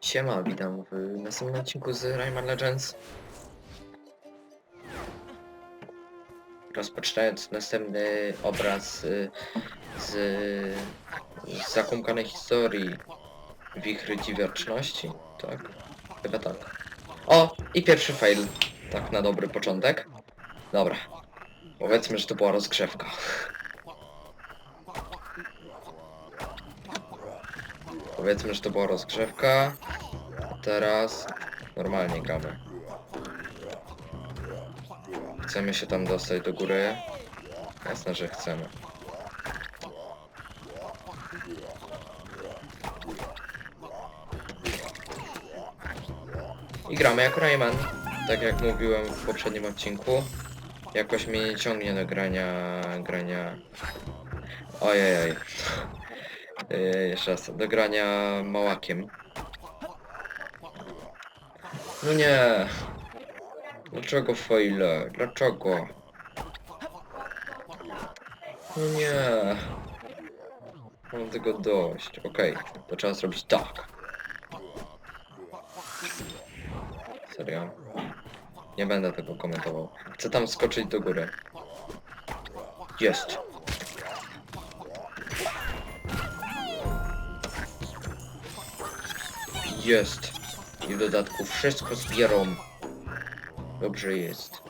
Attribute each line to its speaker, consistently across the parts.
Speaker 1: Siema, witam w następnym odcinku z Rayman Legends. Rozpoczynając następny obraz y, z, z historii Wichry Dziwieczności, tak? Chyba tak. O! I pierwszy fail. Tak na dobry początek. Dobra. Powiedzmy, że to była rozgrzewka. Powiedzmy, że to była rozgrzewka. Teraz normalnie gramy. Chcemy się tam dostać do góry. Jasne, że chcemy. I gramy jako Rayman. Tak jak mówiłem w poprzednim odcinku. Jakoś mnie nie ciągnie do grania... grania... Ojej. Yy, jeszcze raz, do grania małakiem. No nie. Dlaczego faile? Dlaczego? No nie. Mam tego dość. Okej, to trzeba zrobić tak. Serio? Nie będę tego komentował. Chcę tam skoczyć do góry. Jest. Jest. I w dodatku wszystko zbierą. Dobrze jest.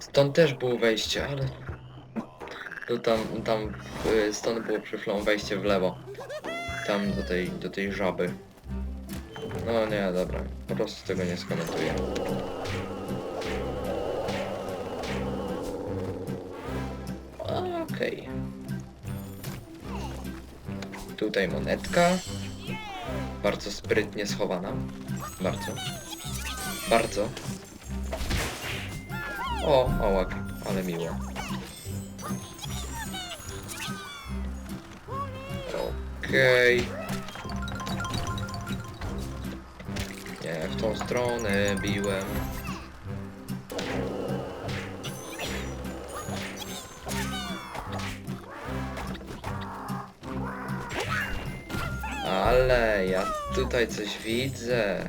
Speaker 1: Stąd też było wejście, ale... To tam, tam, y, stąd było przed wejście w lewo. Tam do tej, do tej żaby. No nie, dobra. Po prostu tego nie skomentuję. Okej. Tutaj monetka. Bardzo sprytnie schowana. Bardzo. Bardzo. O, ołak, ale miło. Okej. Nie, w tą stronę biłem. Ale ja tutaj coś widzę.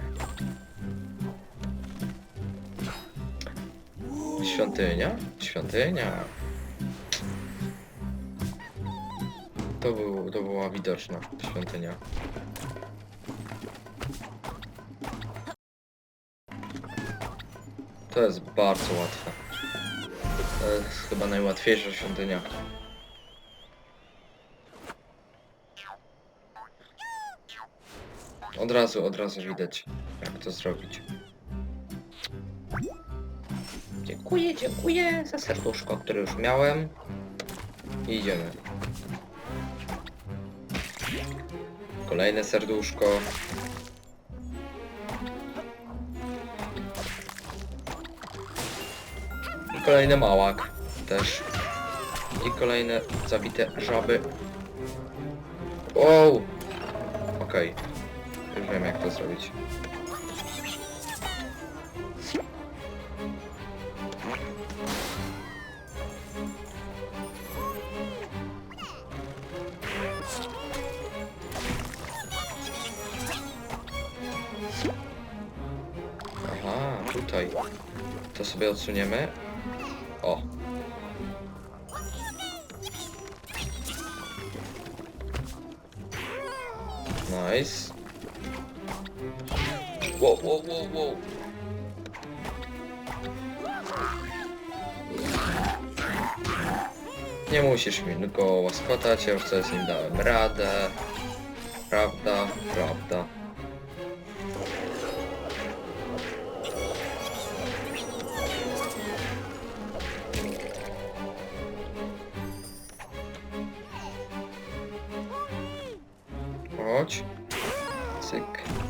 Speaker 1: Świątynia? Świątynia. To, był, to była widoczna świątynia. To jest bardzo łatwe. To jest chyba najłatwiejsza świątynia. Od razu, od razu widać, jak to zrobić. Dziękuję, dziękuję za serduszko, które już miałem. I idziemy. Kolejne serduszko. I kolejny małak też. I kolejne zabite żaby. Wow! Okej. Już wiem jak to zrobić. Aha, tutaj. To sobie odsuniemy. O. Nice. Nie musisz mi go łaskotać, ja już sobie nim dałem radę. Prawda, prawda. Chodź. Cyk.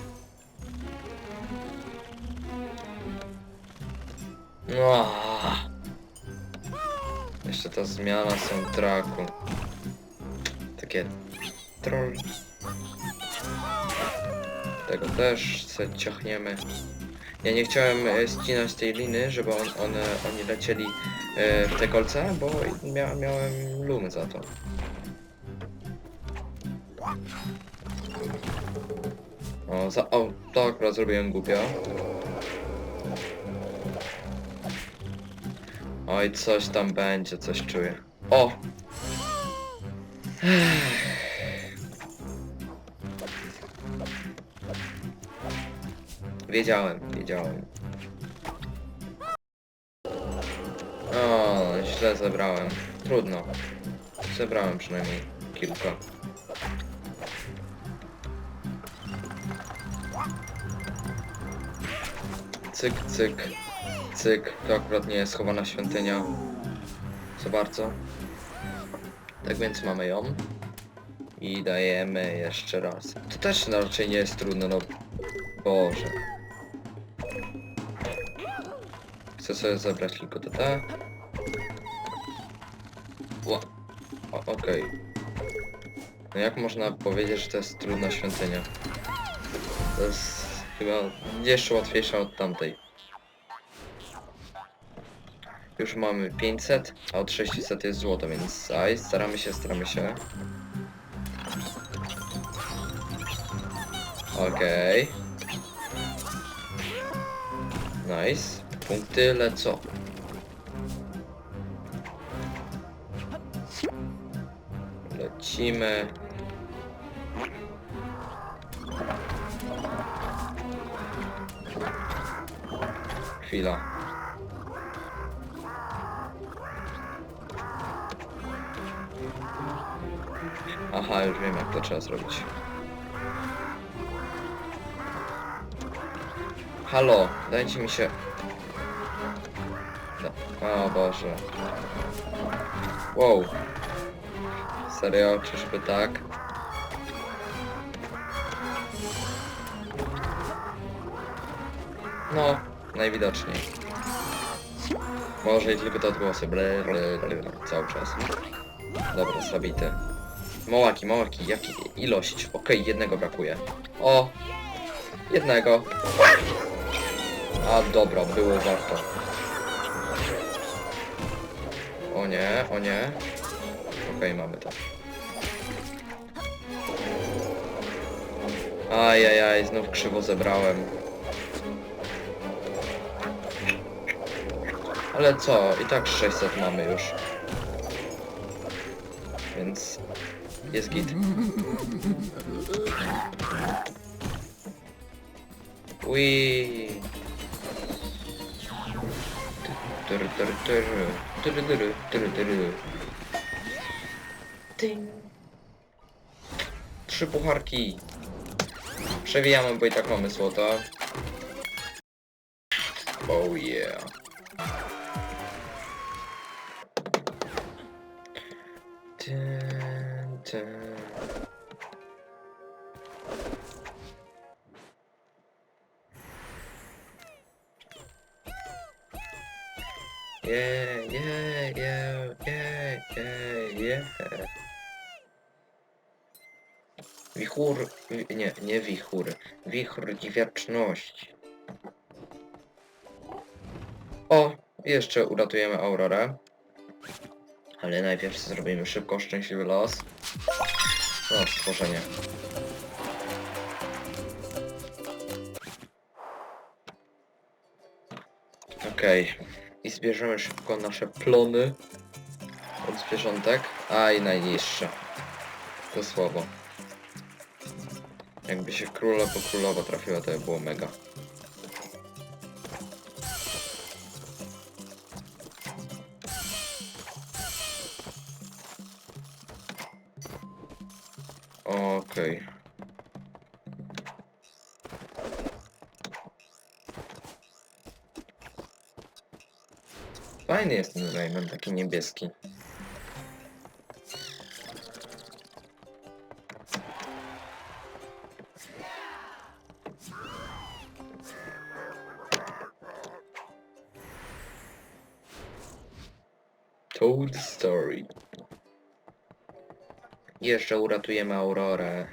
Speaker 1: Ta zmiana soundtracku. Takie troll. Tego też ciachniemy. Ja nie chciałem e, ścinać tej liny, żeby on, one, oni lecieli e, w te kolce, bo mia miałem lumy za to. O, za, o, to akurat zrobiłem głupio. Oj, coś tam będzie, coś czuję. O! Wiedziałem, wiedziałem. O, źle zebrałem. Trudno. Zebrałem przynajmniej kilka. Cyk, cyk, cyk. To akurat nie jest schowana świątynia. Co bardzo. Tak więc mamy ją. I dajemy jeszcze raz. To też raczej nie jest trudne, no Boże. Chcę sobie zabrać tylko to te. Ła. Okej. No jak można powiedzieć, że to jest trudna świątynia? To jest chyba jeszcze łatwiejsza od tamtej. Już mamy 500, a od 600 jest złoto, więc aj, staramy się, staramy się. Okej. Nice. Punkty lecą. Lecimy. Chwila. Aha, już wiem jak to trzeba zrobić. Halo, dajcie mi się... Da- O Boże. Wow. Serio, czyżby tak? No, najwidoczniej. Może i tylko te odgłosy, ble, ble, ble, cały czas. Dobra, zabity. Mołaki, mołaki, jaki ilość? Okej, jednego brakuje. O! Jednego. A dobra, było warto. O nie, o nie. Okej, mamy to. Ajajaj, znów krzywo zebrałem. Ale co, i tak 600 mamy już. Więc jest git. Ui. Tyry, tyry, tyry. Tyry, tyry, tyry, tyry. Tyń. Trzy pucharki. Przewijamy, bo i tak mamy złoto. Oh yeah. Yeah, yeah, yeah, yeah, yeah, yeah. Wichur... wi- Nie, nie wichur. Wichur wieczności. O, jeszcze uratujemy Aurorę. Ale najpierw zrobimy szybko szczęśliwy los. O, stworzenie. Okej. I zbierzemy szybko nasze plony od zwierzątek. A i najniższe. To słowo. Jakby się króla po królowa trafiła, to by było mega. Fajny jest ten Raymond, taki niebieski. Told Story. Jeszcze uratujemy Aurorę.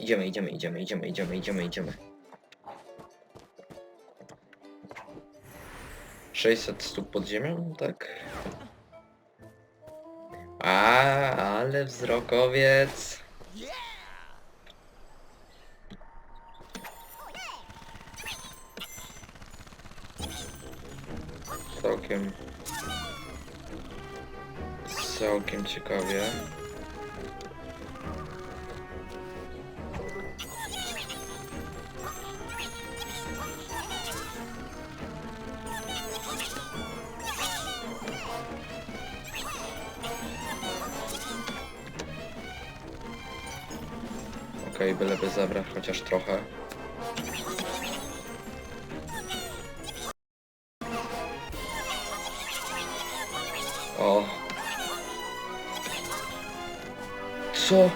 Speaker 1: Idziemy, idziemy, idziemy, idziemy, idziemy, idziemy, idziemy. 600 stóp pod ziemią, tak? A, ale wzrokowiec. Całkiem... Całkiem ciekawie. Okej, byleby zabrać chociaż trochę. O. Co?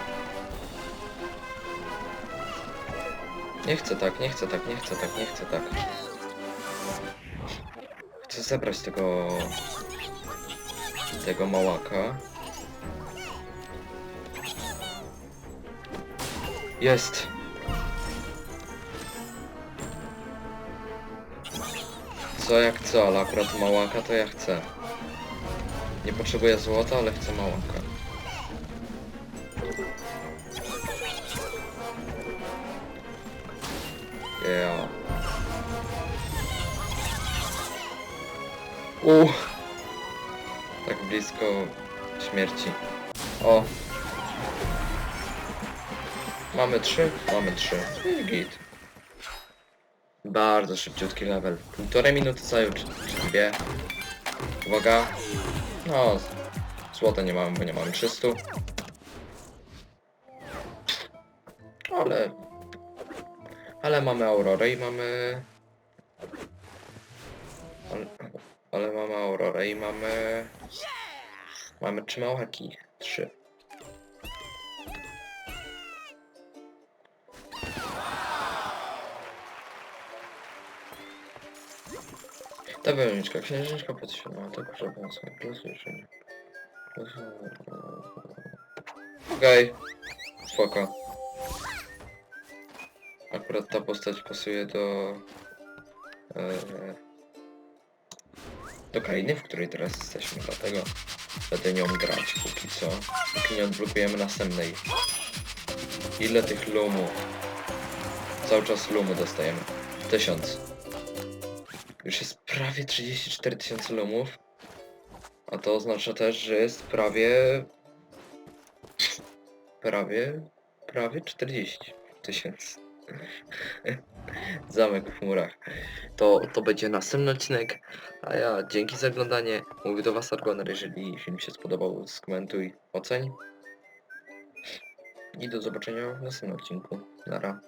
Speaker 1: Nie chcę tak, nie chcę tak, nie chcę tak, nie chcę tak. Chcę zebrać tego... tego małaka. Jest! Co jak co, ale akurat małaka to ja chcę. Nie potrzebuję złota, ale chcę małaka. Yeah. U. Tak blisko śmierci. O. Mamy trzy? Mamy trzy. I git. Bardzo szybciutki level. Półtorej minuty zajął, czy, czy dwie. Uwaga. No, złota nie mamy, bo nie mamy 300. Ale... Ale mamy Aurorę i mamy... Ale, ale mamy Aurorę i mamy... Mamy trzy małaki. Trzy. Ta wyłączka, księżniczka podświadoma, tak proszę bardzo, plus jeszcze nie. Plus... Okej, spoko. Akurat ta postać pasuje do... E, do krainy, w której teraz jesteśmy, dlatego będę nią grać póki co. Póki nie odblokujemy następnej. Ile tych lumów? Cały czas lumy dostajemy. Tysiąc. Już jest prawie 34 tysiące lumów. A to oznacza też, że jest prawie... Prawie... Prawie 40 tysięcy. Zamek w chmurach. To, to będzie następny odcinek. A ja dzięki za oglądanie. Mówię do was Argoner, jeżeli film się spodobał, skomentuj, oceń. I do zobaczenia w następnym odcinku. Nara.